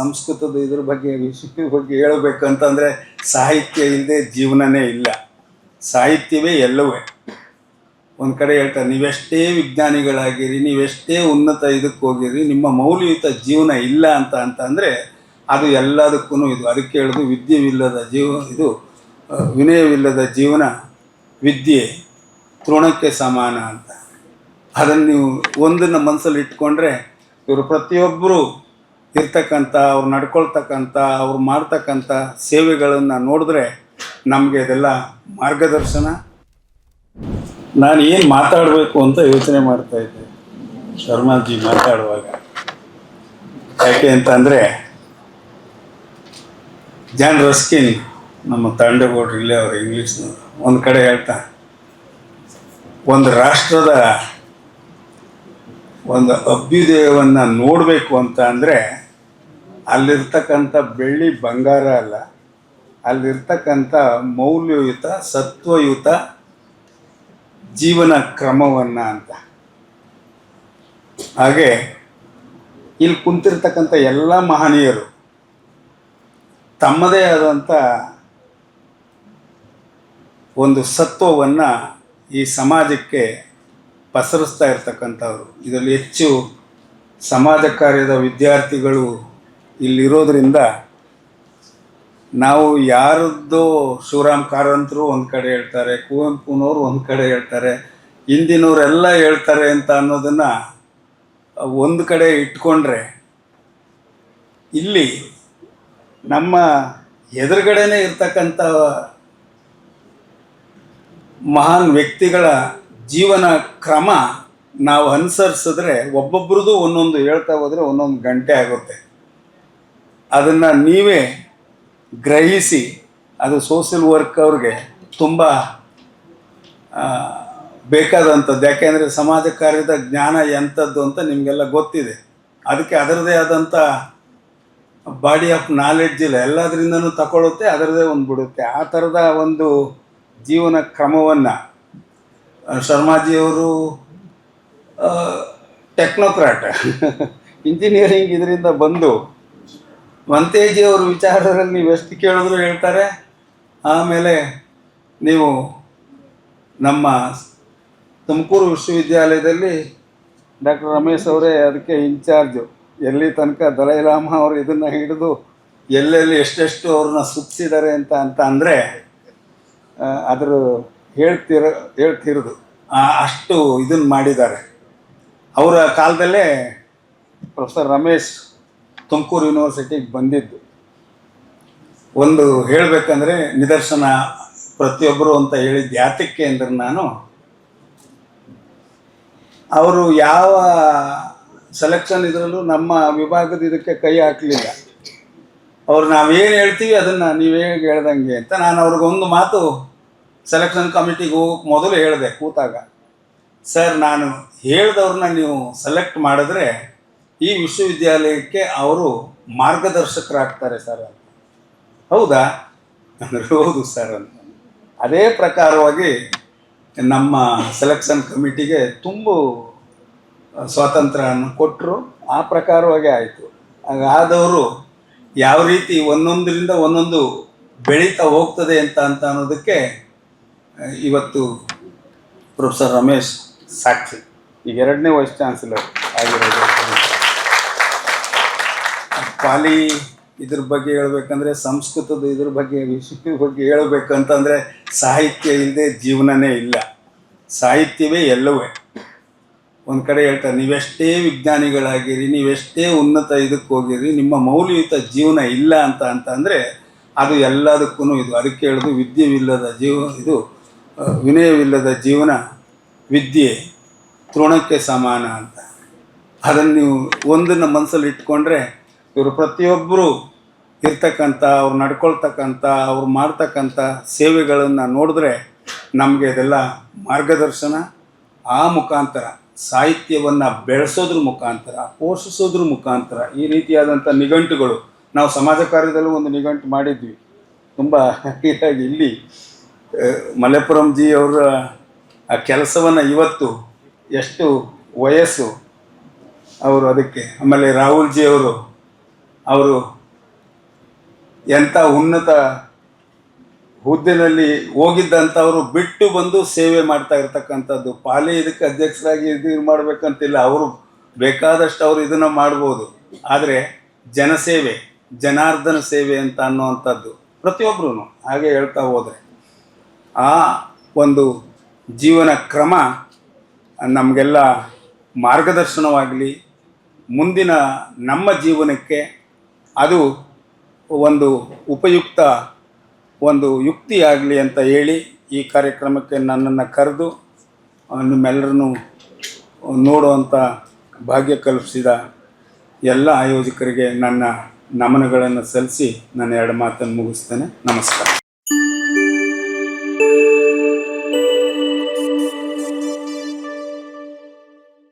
ಸಂಸ್ಕೃತದ ಇದ್ರ ಬಗ್ಗೆ ವಿಷಯದ ಬಗ್ಗೆ ಹೇಳಬೇಕಂತಂದ್ರೆ ಸಾಹಿತ್ಯ ಇಲ್ಲದೆ ಜೀವನನೇ ಇಲ್ಲ. ಸಾಹಿತ್ಯವೇ ಎಲ್ಲವೇ. ಒಂದು ಕಡೆ ಹೇಳ್ತಾರೆ, ನೀವೆಷ್ಟೇ ವಿಜ್ಞಾನಿಗಳಾಗಿರಿ, ನೀವೆಷ್ಟೇ ಉನ್ನತ ಇದಕ್ಕೆ ಹೋಗಿರಿ, ನಿಮ್ಮ ಮೌಲ್ಯಯುತ ಜೀವನ ಇಲ್ಲ ಅಂತ ಅಂತಂದರೆ ಅದು ಎಲ್ಲದಕ್ಕೂ ಇದು ಅದಕ್ಕೆ ಹೇಳೋದು ವಿದ್ಯೆವಿಲ್ಲದ ಜೀವ, ಇದು ವಿನಯವಿಲ್ಲದ ಜೀವನ ವಿದ್ಯೆ, ತೃಣಕ್ಕೆ ಸಮಾನ ಅಂತ. ಅದನ್ನು ನೀವು ಒಂದನ್ನು ಮನಸ್ಸಲ್ಲಿ ಇಟ್ಕೊಂಡ್ರೆ ಇವರು ಪ್ರತಿಯೊಬ್ಬರು ಇರ್ತಕ್ಕಂಥ, ಅವ್ರು ನಡ್ಕೊಳ್ತಕ್ಕಂಥ, ಅವ್ರು ಮಾಡ್ತಕ್ಕಂಥ ಸೇವೆಗಳನ್ನು ನೋಡಿದ್ರೆ ನಮಗೆ ಇದೆಲ್ಲ ಮಾರ್ಗದರ್ಶನ. ನಾನು ಏನು ಮಾತಾಡಬೇಕು ಅಂತ ಯೋಚನೆ ಮಾಡ್ತಾ ಇದ್ದೆ. ಶರ್ಮಾಜಿ ಮಾತಾಡುವಾಗ. ಯಾಕೆ ಅಂತಂದರೆ, ಜಾನ್ ರಸ್ಕಿನ್ ನಮ್ಮ ತಂಡಗೌಡ್ರು ಇಲ್ಲೇ ಅವರು ಇಂಗ್ಲೀಷ್ನ ಒಂದು ಕಡೆ ಹೇಳ್ತಾ, ಒಂದು ರಾಷ್ಟ್ರದ ಒಂದು ಅಭ್ಯುದಯವನ್ನು ನೋಡಬೇಕು ಅಂತ ಅಂದರೆ ಅಲ್ಲಿರ್ತಕ್ಕಂಥ ಬೆಳ್ಳಿ ಬಂಗಾರ ಅಲ್ಲ, ಅಲ್ಲಿರ್ತಕ್ಕಂಥ ಮೌಲ್ಯಯುತ, ಸತ್ವಯುತ ಜೀವನ ಕ್ರಮವನ್ನು ಅಂತ. ಹಾಗೆ ಇಲ್ಲಿ ಕುಂತಿರ್ತಕ್ಕಂಥ ಎಲ್ಲ ಮಹನೀಯರು ತಮ್ಮದೇ ಆದಂಥ ಒಂದು ಸತ್ವವನ್ನು ಈ ಸಮಾಜಕ್ಕೆ ಪಸರಿಸ್ತಾ ಇರ್ತಕ್ಕಂಥವ್ರು. ಇದರಲ್ಲಿ ಹೆಚ್ಚು ಸಮಾಜ ಕಾರ್ಯದ ವಿದ್ಯಾರ್ಥಿಗಳು ಇಲ್ಲಿರೋದ್ರಿಂದ ನಾವು ಯಾರದ್ದು ಶಿವರಾಮ್ ಕಾರಂತರು ಒಂದು ಕಡೆ ಹೇಳ್ತಾರೆ ಕುವೆಂಪುನವರು ಒಂದು ಕಡೆ ಹೇಳ್ತಾರೆ, ಹಿಂದಿನವರೆಲ್ಲ ಹೇಳ್ತಾರೆ ಅಂತ ಅನ್ನೋದನ್ನು ಒಂದು ಕಡೆ ಇಟ್ಕೊಂಡ್ರೆ ಇಲ್ಲಿ ನಮ್ಮ ಎದುರುಗಡೆನೇ ಇರ್ತಕ್ಕಂಥ ಮಹಾನ್ ವ್ಯಕ್ತಿಗಳ ಜೀವನ ಕ್ರಮ ನಾವು ಅನುಸರಿಸಿದ್ರೆ ಒಬ್ಬೊಬ್ರದ್ದು ಒಂದೊಂದು ಹೇಳ್ತಾ ಹೋದರೆ ಒಂದೊಂದು ಗಂಟೆ ಆಗುತ್ತೆ. ಅದನ್ನು ನೀವೇ ಗ್ರಹಿಸಿ ಅದು ಸೋಷಿಯಲ್ ವರ್ಕ್ ಅವ್ರಿಗೆ ತುಂಬ ಬೇಕಾದಂಥದ್ದು ಯಾಕೆಂದರೆ ಸಮಾಜ ಕಾರ್ಯದ ಜ್ಞಾನ ಎಂಥದ್ದು ಅಂತ ನಿಮಗೆಲ್ಲ ಗೊತ್ತಿದೆ. ಅದಕ್ಕೆ ಅದರದೇ ಆದಂಥ ಬಾಡಿ ಆಫ್ ನಾಲೆಡ್ಜ್ ಇಲ್ಲ. ಎಲ್ಲದರಿಂದನೂ ತಗೊಳುತ್ತೆ ಅದರದೇ ಒಂದು ಬಿಡುತ್ತೆ ಆ ಥರದ ಒಂದು ಜೀವನ ಕ್ರಮವನ್ನು ಶರ್ಮಾಜಿಯವರು ಟೆಕ್ನೋಕ್ರಾಟ್, ಇಂಜಿನಿಯರಿಂಗ್ ಇದರಿಂದ ಬಂದು ಮಂತೇಜಿಯವ್ರ ವಿಚಾರದಲ್ಲಿ ನೀವು ಎಷ್ಟು ಕೇಳಿದ್ರು ಹೇಳ್ತಾರೆ, ಆಮೇಲೆ ನೀವು ನಮ್ಮ ತುಮಕೂರು ವಿಶ್ವವಿದ್ಯಾಲಯದಲ್ಲಿ ಡಾಕ್ಟರ್ ರಮೇಶ್ ಅವರೇ ಅದಕ್ಕೆ ಇನ್ಚಾರ್ಜು. ಎಲ್ಲಿ ತನಕ ದಲೈಲಾಮ ಅವರು ಇದನ್ನು ಹಿಡಿದು ಎಲ್ಲೆಲ್ಲಿ ಎಷ್ಟೆಷ್ಟು ಅವ್ರನ್ನ ಸುತ್ತಿದ್ದಾರೆ ಅಂತ ಅಂತ ಅಂದರೆ ಅದರ ಹೇಳ್ತಿರ, ಹೇಳ್ತಿರೋದು. ಅಷ್ಟು ಇದನ್ನು ಮಾಡಿದ್ದಾರೆ. ಅವರ ಕಾಲದಲ್ಲೇ ಪ್ರೊಫೆಸರ್ ರಮೇಶ್ ತುಮಕೂರು ಯೂನಿವರ್ಸಿಟಿಗೆ ಬಂದಿದ್ದು. ಒಂದು ಹೇಳಬೇಕಂದ್ರೆ ನಿದರ್ಶನ ಪ್ರತಿಯೊಬ್ಬರು ಅಂತ ಹೇಳಿದ್ದು ಯಾತಕ್ಕೆ ಅಂದ್ರೆ ನಾನು ಅವರು ಯಾವ ಸೆಲೆಕ್ಷನ್ ಇದರಲ್ಲೂ ನಮ್ಮ ವಿಭಾಗದ ಇದಕ್ಕೆ ಕೈ ಹಾಕಲಿಲ್ಲ. ಅವ್ರು ನಾವೇನು ಹೇಳ್ತೀವಿ ಅದನ್ನು ನೀವೇ ಹೇಳ್ದಂಗೆ ಅಂತ ನಾನು ಅವ್ರಿಗೊಂದು ಮಾತು ಸೆಲೆಕ್ಷನ್ ಕಮಿಟಿಗೆ ಮೊದಲು ಹೇಳಿದೆ ಕೂತಾಗ. ಸರ್ ನಾನು ಹೇಳ್ದವ್ರನ್ನ ನೀವು ಸೆಲೆಕ್ಟ್ ಮಾಡಿದ್ರೆ ಈ ವಿಶ್ವವಿದ್ಯಾಲಯಕ್ಕೆ ಅವರು ಮಾರ್ಗದರ್ಶಕರಾಗ್ತಾರೆ ಸರ್ ಹೌದಾ? ಅಂದರೆ ಹೌದು ಸರ್ ಅಂತ. ಅದೇ ಪ್ರಕಾರವಾಗಿ ನಮ್ಮ ಸೆಲೆಕ್ಷನ್ ಕಮಿಟಿಗೆ ತುಂಬ ಸ್ವಾತಂತ್ರ್ಯವನ್ನು ಕೊಟ್ಟರು ಆ ಪ್ರಕಾರವಾಗಿ ಆಯಿತು. ಹಾಗಾದವರು ಯಾವ ರೀತಿ ಒಂದೊಂದರಿಂದ ಒಂದೊಂದು ಬೆಳೀತಾ ಹೋಗ್ತದೆ ಅಂತ ಅಂತ ಅನ್ನೋದಕ್ಕೆ ಇವತ್ತು ಪ್ರೊಫೆಸರ್ ರಮೇಶ್ ಸಾಕ್ಷಿ. ಈಗ ಎರಡನೇ ವೈಸ್ ಚಾನ್ಸಲರ್ ಆಗಿರೋದು. ಪಾಲಿ ಇದ್ರ ಬಗ್ಗೆ ಹೇಳ್ಬೇಕಂದ್ರೆ ಸಂಸ್ಕೃತದ ಇದ್ರ ಬಗ್ಗೆ ವಿಷಯದ ಬಗ್ಗೆ ಹೇಳ್ಬೇಕಂತಂದ್ರೆ ಸಾಹಿತ್ಯ ಇಲ್ಲದೆ ಜೀವನನೇ ಇಲ್ಲ. ಸಾಹಿತ್ಯವೇ ಎಲ್ಲವೇ. ಒಂದು ಕಡೆ ಹೇಳ್ತಾರೆ, ನೀವೆಷ್ಟೇ ವಿಜ್ಞಾನಿಗಳಾಗಿರಿ, ನೀವೆಷ್ಟೇ ಉನ್ನತ ಇದಕ್ಕೆ ಹೋಗಿರಿ, ನಿಮ್ಮ ಮೌಲ್ಯಯುತ ಜೀವನ ಇಲ್ಲ ಅಂತ ಅಂತ ಅಂದರೆ ಅದು ಎಲ್ಲದಕ್ಕೂ ಇದು ಅದಕ್ಕೆ ಹೇಳೋದು ವಿದ್ಯೆವಿಲ್ಲದ ಜೀವ, ಇದು ವಿನಯವಿಲ್ಲದ ಜೀವನ ವಿದ್ಯೆ, ತೃಣಕ್ಕೆ ಸಮಾನ ಅಂತ. ಅದನ್ನು ನೀವು ಒಂದನ್ನು ಮನಸ್ಸಲ್ಲಿ ಇಟ್ಕೊಂಡ್ರೆ ಇವರು ಪ್ರತಿಯೊಬ್ಬರು ಇರ್ತಕ್ಕಂಥ, ಅವ್ರು ನಡ್ಕೊಳ್ತಕ್ಕಂಥ, ಅವ್ರು ಮಾಡ್ತಕ್ಕಂಥ ಸೇವೆಗಳನ್ನು ನೋಡಿದ್ರೆ ನಮಗೆ ಇದೆಲ್ಲ ಮಾರ್ಗದರ್ಶನ, ಆ ಮುಖಾಂತರ ಸಾಹಿತ್ಯವನ್ನು ಬೆಳೆಸೋದ್ರ ಮುಖಾಂತರ, ಪೋಷಿಸೋದ್ರ ಮುಖಾಂತರ, ಈ ರೀತಿಯಾದಂಥ ನಿಘಂಟುಗಳು ನಾವು ಸಮಾಜ ಕಾರ್ಯದಲ್ಲೂ ಒಂದು ನಿಘಂಟು ಮಾಡಿದ್ವಿ. ತುಂಬ ಹೀಗಾಗಿ ಇಲ್ಲಿ ಜಿ ಅವರ ಆ ಕೆಲಸವನ್ನು ಇವತ್ತು ಎಷ್ಟು ವಯಸ್ಸು ಅವರು ಅದಕ್ಕೆ, ಆಮೇಲೆ ರಾಹುಲ್ ಅವರು ಅವರು ಎಂಥ ಉನ್ನತ ಹುದ್ದೆನಲ್ಲಿ ಹೋಗಿದ್ದಂಥವರು ಬಿಟ್ಟು ಬಂದು ಸೇವೆ ಮಾಡ್ತಾ ಇರ್ತಕ್ಕಂಥದ್ದು. ಪಾಲಿ ಇದಕ್ಕೆ ಅಧ್ಯಕ್ಷರಾಗಿ ಇದು ಮಾಡಬೇಕಂತಿಲ್ಲ, ಅವರು ಬೇಕಾದಷ್ಟು ಅವರು ಇದನ್ನು ಮಾಡ್ಬೋದು. ಆದರೆ ಜನಸೇವೆ, ಜನಾರ್ದನ ಸೇವೆ ಅಂತ ಅನ್ನುವಂಥದ್ದು ಪ್ರತಿಯೊಬ್ಬರೂ ಹಾಗೆ ಹೇಳ್ತಾ ಹೋದರೆ ಆ ಒಂದು ಜೀವನ ಕ್ರಮ ನಮಗೆಲ್ಲ ಮಾರ್ಗದರ್ಶನವಾಗಲಿ, ಮುಂದಿನ ನಮ್ಮ ಜೀವನಕ್ಕೆ ಅದು ಒಂದು ಉಪಯುಕ್ತ ಒಂದು ಯುಕ್ತಿಯಾಗಲಿ ಅಂತ ಹೇಳಿ ಈ ಕಾರ್ಯಕ್ರಮಕ್ಕೆ ನನ್ನನ್ನು ಕರೆದು ನಿಮ್ಮೆಲ್ಲರನ್ನು ನೋಡುವಂಥ ಭಾಗ್ಯ ಕಲ್ಪಿಸಿದ ಎಲ್ಲ ಆಯೋಜಕರಿಗೆ ನನ್ನ ನಮನಗಳನ್ನು ಸಲ್ಲಿಸಿ ನನ್ನ ಎರಡು ಮಾತನ್ನು ಮುಗಿಸ್ತೇನೆ. ನಮಸ್ಕಾರ.